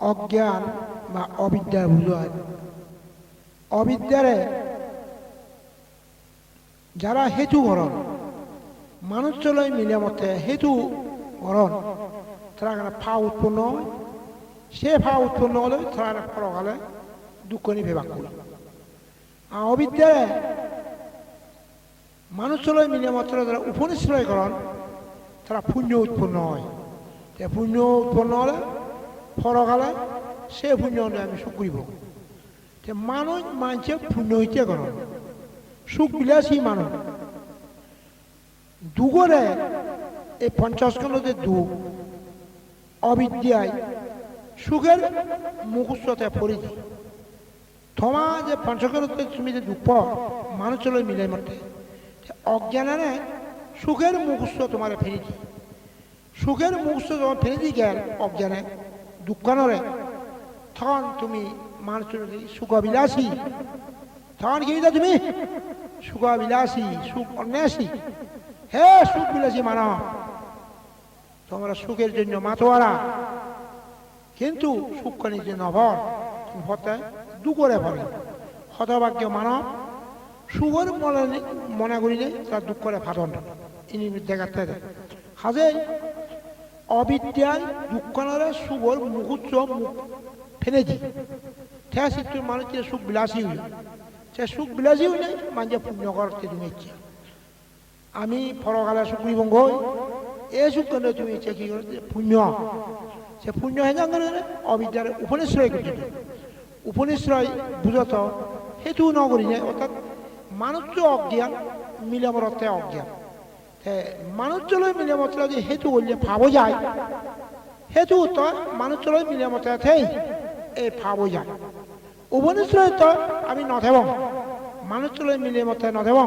অজ্ঞান বা অবিদ্যার বুঝায় অবিদ্যারে যারা হেতু গরণ মানুষ চলই মিলে মতে হেতু গরণ তারা ফা উৎপন্ন হয়। সে ফা উৎপন্ন হলে তারা পরকালে দুঃখ নিয়ে বিভাগ করে আর অবিদ্যায় মানুষ চলই মিলে মাত্র যারা উপনিশ্রয় করণ তারা পুণ্য উৎপন্ন হয়। পুণ্য উৎপন্ন হলে পরকালে সে পুণ্য হলে আমি সুখ করিব। মানুষ মানছে, পুণ্য হইতে করণ সুখ বিলাসী মানুষ। দুগরে এই পঞ্চাশখণ্ডতে দুঃখ, অবিদ্যায় সুখের মুখস্থতে পড়েছি তোমা যে পঞ্চখণ্ডতে তুমি যে দুঃখ, মানুষ চলে মিলে মতে অজ্ঞানে সুখের মুখস্থ তোমার ফেরেছি সুখের মুখস্থ তোমার ফেরেছি গেল অজ্ঞানে। নরে তখন তুমি মানুষ সুখবিলাসী তখন কি হইতা তুমি? সুখবিলাসী সুখ অন্যাসী হে সুখ বিলাসী মানব, তোমরা সুখের জন্য মাতোয়ারা। কিন্তু সুখ নিজে নভর হতে দুগরে ভরে। হতভাগ্য মানব সুগর মনে মনে করিলে তার দুঃখ করে ফাটন। ইনি দেখাতে হাজে অবিদ্যায় দুঃখ নরে সুগর মুখুচ্চ মুখ ফেলে দি ঠেয়া চিত্র মানুষের সুখ বিলাসী হইল। সে সুখ বিলাসী হইলে মানুষ পুণ্য করতে তুমি ইচ্ছা। আমি পরকালে সুখী বঙ্গ হই এই সুখ করলে তুমি ইচ্ছা? কি করতে পুণ্য। সে পুণ্য হয়ে যান অবিদ্যার উপনিশ্রয় করতে উপনিশ্রয় বুঝত, হেতু নগরী যায় অর্থাৎ মানুষ অজ্ঞান মিলামরতে অজ্ঞান। মানুষ চলই মিলামত যে হেতু করলে ভাবো যায়। হেতু তো মানুষ চলই মিলামত থেই এই ভাবো যায়। উপনিশ্রয় তো আমি নথেব মানুষ চলই মিলামতে নথেব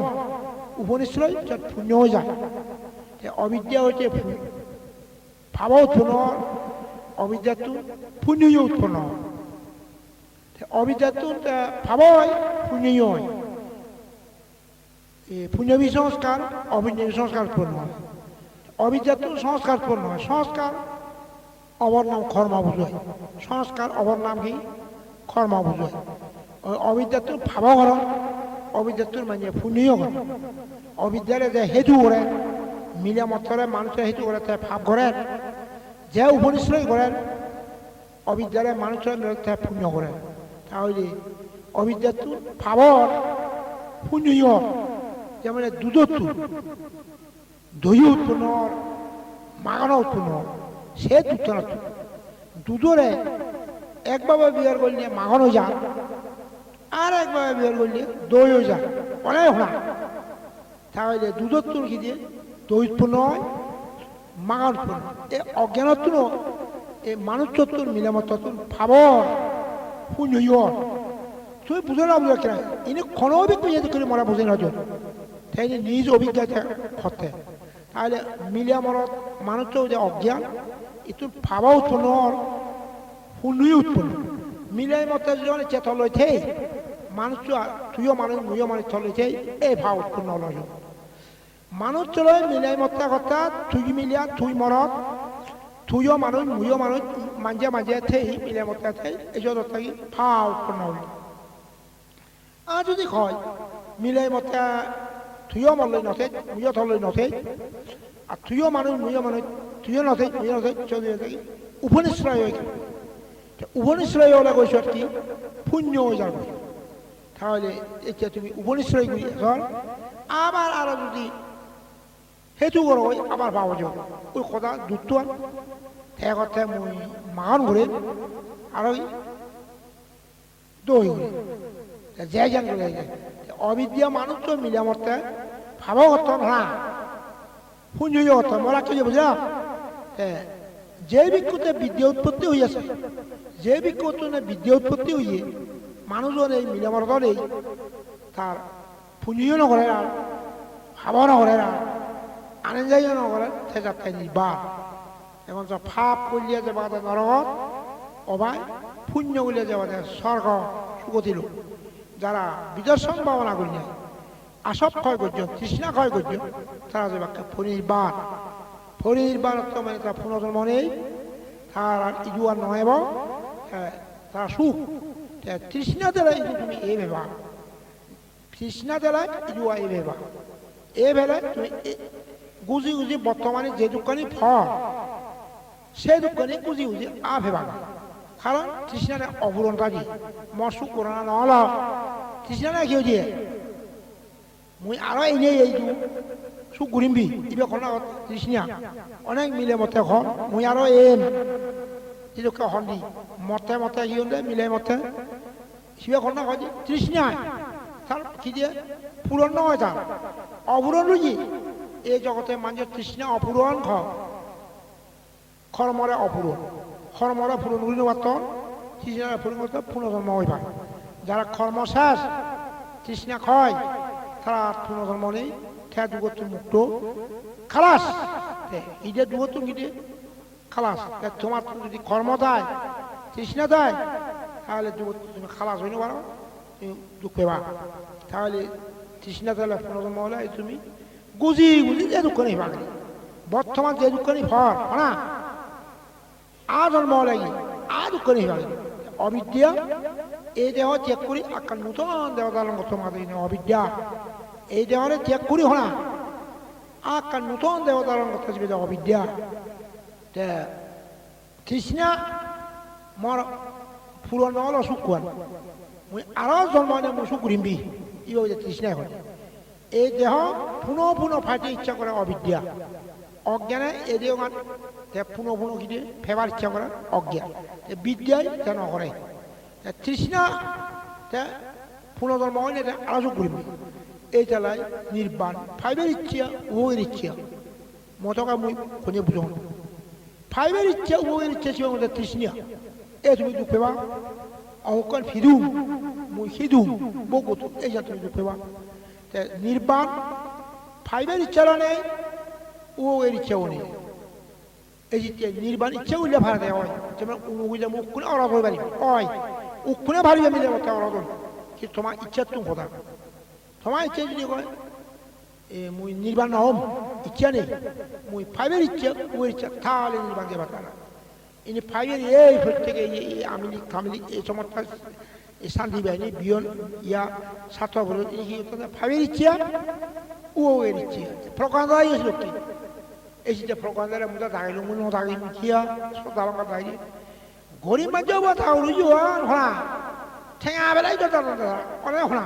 উপনিশ্রয় যত পুণ্য হয়ে যায়। অবিদ্যা হচ্ছে ভাব উৎপন্ন অবিদ্যাটো পুণ্য উৎপন্ন। অবিদ্যাটো ভাব হয় পুণ্য হয়। পুণ্যবী সংস্কার অভিনবী সংস্কার হয় অবিদ্যাটো সংস্কার হয় সংস্কার অবর নাম কর্ম বুঝায় সংস্কার অবর নাম কি? কর্ম বুঝায় অবিদ্যাটো ভাব করণ অবিদ্যাটোর মানে করে অবিদ্যারে যে হেতু করে মিলে মতরে মানুষের হেতু করে তাই ভাব করেন যে উপনিশ্রয় করেন অবিদ্যারে মানুষের মিলে পুণ্য করেন তাহলে অবিদ্যাটো ভাবর পুণ্য যেমন দুধত্তু দই উৎপন্ন মাগানো উৎপন্ন সে দুধ দুধরে একভাবে বিয়ার করলে মাগানো যান আর একভাবে বিয়ার করলে দইও যান অনেক না তাহলে দুধত্তুর কি দিয়ে দই উৎপন্ন হয় মাগান উৎপন্ন এ অজ্ঞানত্ব এই মানুষ তত্ত্বর মিলামত ভাবর পুণ্য তুমি বুঝো না বুঝো কেন? ইনি কোনো অভিজ্ঞতা করে মরা বুঝে না তাই নিজ অভিজ্ঞতা হতে তাহলে মিলিয়া মরত মানুষ যে অজ্ঞান এটু ভাবা উৎপন্ন শুনুই উৎপন্ন। মিলাই মতে যখন চেতন থেই মানুষ তুইও মানুষ, মুইও মানুষ থেই এই ভাব উৎপন্ন লয় মানুষ চলৈ মিলাই মতা কথা, তুই মিলিয়া, তুই মরত তুইও মানুষ, মুইও মানুষ, মাঝে মাঝে থেই মিলাই মতা থেই এই জন্য থাকি ভাব উৎপন্ন হল। আর যদি কয় মিলাই মতা তুইও মরলৈ নথে, মুইও থলৈ নথে আর তুইও মানুষ নথে, মুইও নথে, চলি থাকি। উপনিশ্রয় হয়ে গেল উপনিশ্রয় কি? পুণ্য যাবে। তাহলে এতিয়া তুমি উপনিশ্রয় করি এখন আবার যদি হেতু করো ওই আবার পাওয়া ওই কথা দুটো সে কথা মুই মান ঘুরে যে অবিদ্যা মানুষ তো ভাবা করত না কি বুঝলা যে বিক্ষতে বিদ্যা উৎপত্তি হইয়াছে, যে বিক্ষতে বিদ্যা উৎপত্তি হইয়ে মানুষজন এই মিলে মরত নেই তার পুণ্য নকরে আর ভাবা নকরে আর আনন্দ যাইও নকরে সে যাত্রায় নির্বাণ। এখন তো ফাপ করলিয়া যাবা নরকত অবাই পুণ্য করলিয়া যাবা স্বর্গ সুগতিল যারা বিদর্শন ভাবনা করি আসব ক্ষয় করছ তৃষ্ণা ক্ষয় করছ তারা যে বাক্য ফণির্বাণ ফণির্বাণ মানে তার পুনর্জন্ম নেই। তার আর ইজু আর নহেব তারা সুখ। তৃষ্ণা দিলে তুমি এ ভেবা। তৃষ্ণা দিলে ইজুয়া এ ভেবা। এ ভেলে তুমি গুজি গুজি বর্তমানে যে দোকানি ফল সেই দোকানি গুজি গুজি আ ভেবা কারণ তৃষ্ণানে অবুরণটা দিয়ে মসু করোনা নহল তৃষ্ণানে কি হয়েছে মুই আরও এনে এইটো। সুখ ঘূৰিমবি ইবে কলা তৃষ্ণা অনেক মিলে মতে খন, মুই আরও এম। যিটো সন্ধি মতে মতে হলে মিলে মতে। সিবে কলা কয় তৃষ্ণা তার কি দিয়ে পূরণ নহয় তার অপূরণ রুজি এই জগতে মানুষের তৃষ্ণা অপূরণ খ কর্মরে অপূরণ কর্মরে পূরণ করি মাত্র তৃষ্ণারে পূরণ করতে পুনর্জন্ম হয়ে যারা কর্ম শেষ তৃষ্ণা খয় তারা আর পুনর্জন্ম নেই, খেয়া দুগত মুক্ত। খালাস! ইদে দুগত গিয়ে খালাস। তে তোমার যদি কর্ম দেয়, তৃষ্ণা দেয়, তাহলে তুমি খালাস হইতে পারো তুমি দুঃখ পেবা। তাহলে তৃষ্ণা দিলে পুনর্জন্ম হলে তুমি গুজি গুজি যে দুঃখ নেই পাবে। বর্তমান যে দুঃখ নেই ফর না? আ জন্ম লাগি আ দুঃখ নেই পাবে। অবিদ্যা এই দেহ ত্যাগ করি আকার নূতন দেবতার মতো অবিদ্যা এই দেহরে ত্যাগ করি হনা। আকার নতুন দেবতার মতো যে অবিদ্যা তে তৃষ্ণা মর পুরন হল সুকুয়ান মুই আরও জন্ম নে মুই সুকুরিমবি ইও যে হয়। এই দেহ পুনঃ পুনঃ ফাইতে ইচ্ছা করে অবিদ্যা। অজ্ঞানে এই দেহ তে পুনঃ পুনঃ কি ফেবার ইচ্ছা করে অজ্ঞান বিদ্যায় যেন করে। তৃষ্ণা তে পুনর্জন্ম হয় না আরও করিবি এই চালাই নির্বাণ ফাইভের ইচ্ছা, উভয়ের ইচ্ছা। মতকা মুই কোনে বুঝো ফাইভের ইচ্ছা, উভয়ের ইচ্ছা ছিল আমাদের তৃষ্ণা। এ তুমি দুঃখ পেবা? অঙ্কন ফিদুম, মুই সিদুম বকুত। এই যা তুমি দুঃখ পেবা? নির্বাণ ফাইভের ইচ্ছাও নেই উভয়ের ইচ্ছাও নেই। এই যে নির্বাণ ইচ্ছা উল্লে ভাড়া দেওয়া হয়। যেমন উনুগুলে মুখ খুলে অরা করে পারি হয় উক্ষুনে ভারিবে মিলে মতে অরা কি তোমার ইচ্ছা তুমি কথা তোমার ইচ্ছা যদি কয় এ মুই নির্বাণ নহম ইচ্ছা নেই মুই ফাইভের ইচ্ছা ওর ইচ্ছা তাহলে নির্বাণ দেবা তারা ইনি ফাইভের এই প্রত্যেকে এই আমিলি কামিলি এই এই শান্তি বাহিনী বিয়ন ইয়া ছাত্র বলে ফাইভের ইচ্ছা ও এর ইচ্ছা প্রকান্দাই আছে লোকটি এই যে প্রকান্দারে মুদা থাকল মুন থাকি কিয়া সদা লঙ্কা থাকি গরিব মানুষ বা থাকল ইউন ঠেঙা বেলাই যত অনেক হনা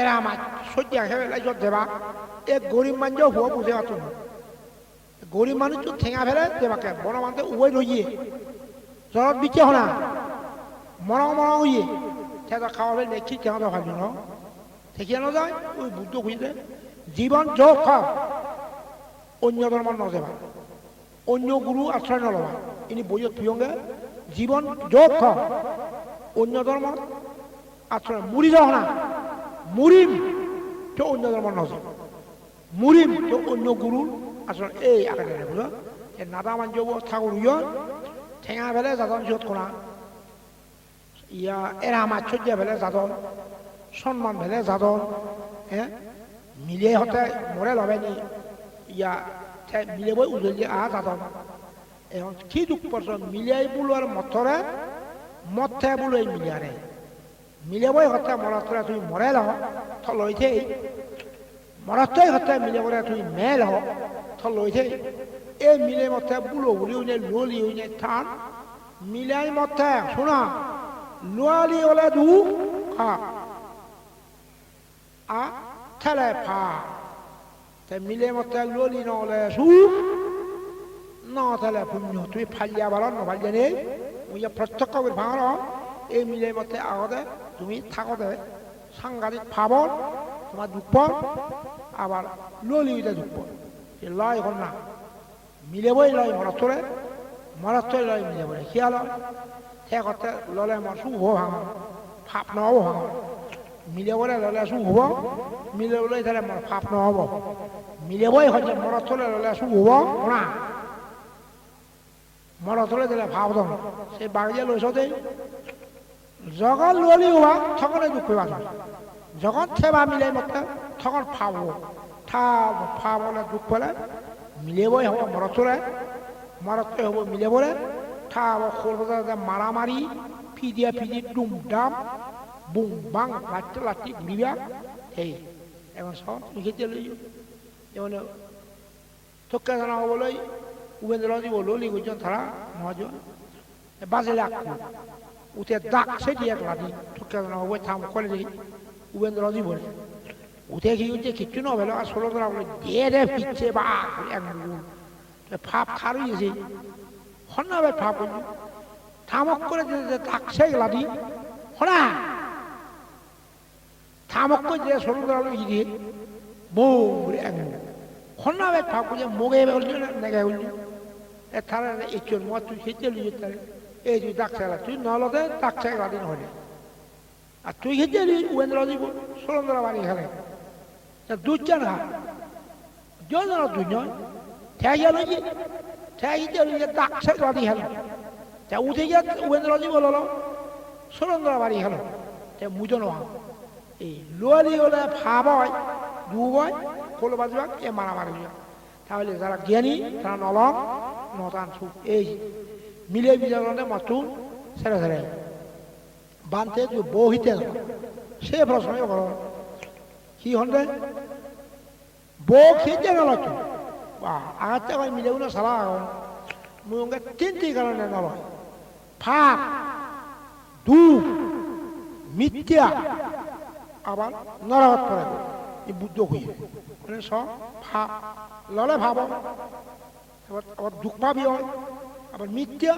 এরা মাছ সহ্য বেলাই যত দেবা। এ গরিব মানুষ হুয়া বুঝে পাচ্ছ না। গরিব মানুষ তো ঠেঙা ফেলে, দেবাকে বড় মানুষ উভয় রইয়ে। জলত বিকে হনা? মরং মরং হইয়ে। সেটা খাওয়া ফেলে দেখছি কেন তো ভাবি ন। ঠিকিয়ে নযায় ওই বুদ্ধ খুঁজতে জীবন যোগ খাও অন্য ধর্ম নদেবা অন্য গুরু আশ্রয় নলবা ইনি বইয়ত প্রিয়ঙ্গে জীবন যোগ খাও অন্য ধর্ম আশ্রয়। মুড়ি যাও না মুরিম তো অন্য ধর্ম নজর? মুরিম তো অন্য গুরু? আশ্রয় এই আগে বুঝো নাদা মাঞ্জ ঠাকুর ইয় ঠেঙা ফেলে যাদন সিহঁত কোনা ইয়া, এরা মাছ দিয়া ফেলে যাদন সন্মান ফেলে যাদন হ্যাঁ? মিলিয়ে হতে মরে লবে নি। ইয়া মিলিয়ে বই উজলি আহা যাদন। এখন কি দুঃখ পড়ছ মিলিয়াই বুলোর মথরে, মথে বুলো এই মিলিয়ারে মিলে বই হতে মরতরে তুই মরে লহ থলৈছে মরতই হতে মিলে বলে তুই মে লহ থলৈছে এই মিলে মতে বুলো বুলি উনে ললি উনে থান। মিলাই মতে, শোনা লোয়ালি ওলে দু খা, আ, থেলে ফা। তে মিলে মতে ললি নলে সু ন থেলে পুণ্য। তুই ফালিয়া বালন নফালিয়া নেই। মুই প্রত্যক্ষ করে ভাঙল এই মিলে মতে আগতে তুমি থাকতে সাংঘাতিক ফাবল তোমার দুঃখ আবার ললি উইতে দুঃখ লয় এখন না মিলে বই লয় মরতরে মরতরে লয় মিলে বলে সিয়া লয় সে কথা ললে মর শুভ ভাঙা ফাপ নহব ভাঙা। মিলে বলে ললে শুভ হব মিলে বলে তাহলে মর ফাপ নহব মিলে বই হচ্ছে মরতরে ললে শুভ হব না। মরতরে দিলে ভাব দন সেই বাগিয়ে লৈছ যখন ললি হওয়া তখন দুঃখ পাচ্ছ যখন সেবা মিলে মতে তখন ফাব। ঠাব ফাব হলে দুঃখ হলে মিলে বই হব মরতরে মরতরে হব মিলে বলে ফাব খোলবাদা মারামারি ফিদিয়া ফিদি ডুম ডাম বুম বাং লাট্টি লাট্টি ঘুরিবা এই এখন সব খেতে লইও যেমন থক্কা জানা হবলৈ উবেন্দ্রজি বলো লিগুজন তারা মহাজন বাজেলে আকু। উঠে দাগ সেটি এক থক্কা জানা হব থাম করে দেখি উবেন্দ্রজি বলে উঠে কি উঠে কিচ্ছু না হলো আর ষোলো ধরা বলে দে রে পিচ্ছে বা এক মুগুল ফাপ খারু গেছে হন্নাবে ফাপ হইল থামক করে যে দাগ সে লাঠি হনা থামক করে যে ষোলো ধরা হলো গিয়ে বউ এক মুগুল হন্নাবে ফাপ করে মোগে না নেগে বলছো এ তারা ইচ্ছুর মত তুই খেতে লিয়ে তারে এই তুই দাগ চালা, তুই নলতে দাগ চাই লাঠি নহলে। আর তুই খেতে লিয়ে উবেন্দ্র দিব ষোলন্দরা বাড়ি খেলে। হা জন দুজন ঠেকে লইছে ঠেকিতে লইছে দাগ চাই লাঠি খেলো। তা উঠে গিয়ে উবেন্দ্র দিব ললো ষোলন্দরা বাড়ি খেলো। তে মুজন এই লোয়ালি হলে ভাব হয় দুবয় কোল বাজবাক এ মারামারি তাহলে যারা জ্ঞানী তারা নলম নতান সুখ এই মিলে বিজারণে মাতুন সেরে সেরে। বানতে বহিতে সে প্রশ্ন কর কি হন্ডে বউ খেতে গেল তো আগাতে কয় মিলেও না সালা মুই ওকে তিনটি কারণে নলয় ফাঁক দু মিথ্যা, আবার নরকত করে এই বুদ্ধ হইয়ে মানে সব ভাব ললে ভাব। আবার দুঃখ পাবি হয় মিথ্যা?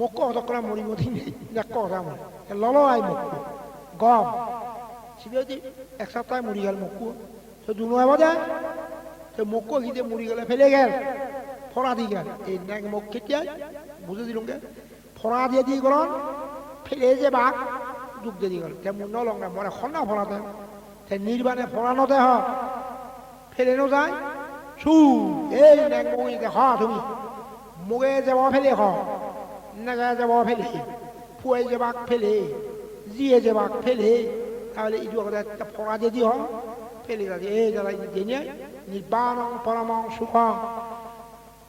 মক্ক হত করে মরি মতি নেই। দেখ কথা মনে লল আই মক্ক গম। হচ্ছে এক সপ্তাহে মরি গেল মক্কু এবার যায়। তো মক্ক গিয়ে মরি গেলে ফেলে গেল। ফরা দি গেল। এই নাক মক কেতিয়াই বুঝে দিলুঙ্গে ফরা দিয়ে দিয়ে গেল। ফেলে যে বাঘ দুঃখ দিয়ে দিয়ে গেল। তে মুন লঙ্গে মরে খন্না ফরাতে তে নির্বাণে ফরানোতে হয় ফেলে নো যায়। সু এই নাক মক দেখ তুমি মুগে যাব ফেলে হ যাব ফেলে ফুয়ে যাবাক ফেলে, জিয়ে যাবাক ফেলে। তাহলে কথা একটা ফড়া যদি হ ফেলে যাচ্ছে এই যারা জেনে নির্বাণ পরম সুখ।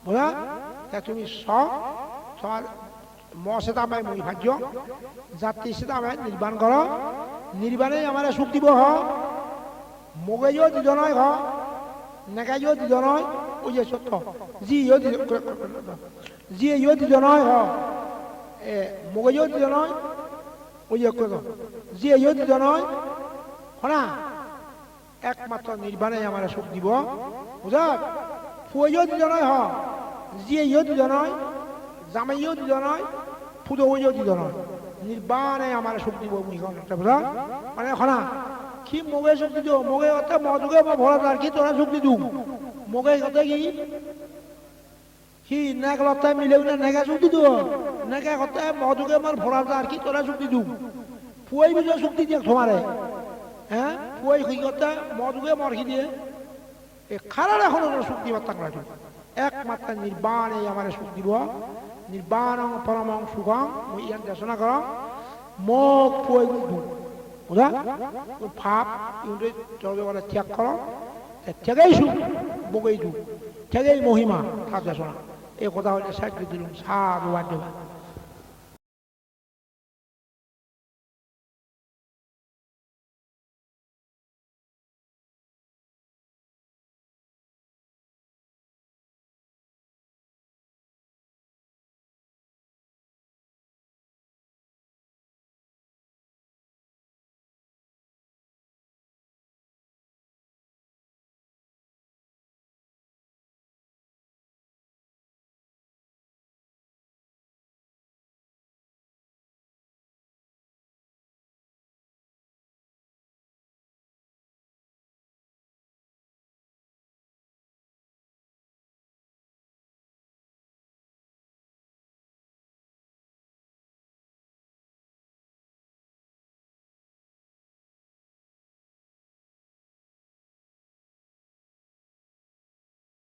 বুঝা? তা তুমি স সবার ম সেটা আমায় মই ভাজ্য জাতি সেটা আমায় নির্বাণ কর নির্বাণে আমার সুখ দিব হ। মগেজও দুজনই হ, নেগাইও দুজনই ওই যে সত্য। জি ইও জি ইও দুজনই হ। এ মগেজও দুজনই ওই যে কত। জি ইও দুজনই হনা? একমাত্র নির্বাণে আমার সুখ দিব। বুঝা? ফুয়েও দুজনই হ। জিয়ে ইও দুজনই জামাইও দুজনই ফুদৌও দুজনই নির্বাণে আমার সুখ দিব বুঝা? মানে হনা? কি মগে সুখ দিব মগে অতে মজুগে ভরা তার কি তোরা সুখ দিদু? মগে কতে কি কি নেক লতাই মিলেও না নেগা সুখ দিদু নেগা কতে মজুগে মোর ভরা তার কি তোরা সুখ দিদু ফুয়াই বুঝে সুখ দি দিয়ে তোমারে হ্যাঁ ফুয়াই খুঁই কতে মজুগে মরখি দিয়ে। এ খারার এখন সুখ দিবার তাক রাখি একমাত্র নির্বাণে আমার সুখ দিব নির্বাণ পরম সুখম মই ইয়ান দেশনা কর মোক ফুয়াই দু বুঝা ফাপ ইউনিট চলবে ত্যাগ কর ত্যাগেই সুখ। বগেই যুগ ত্যাগেই মহিমা। থাকে শোনা। এই কথা হলে স্বীকৃতি দিলুম। সাধু বাদ্যবাদ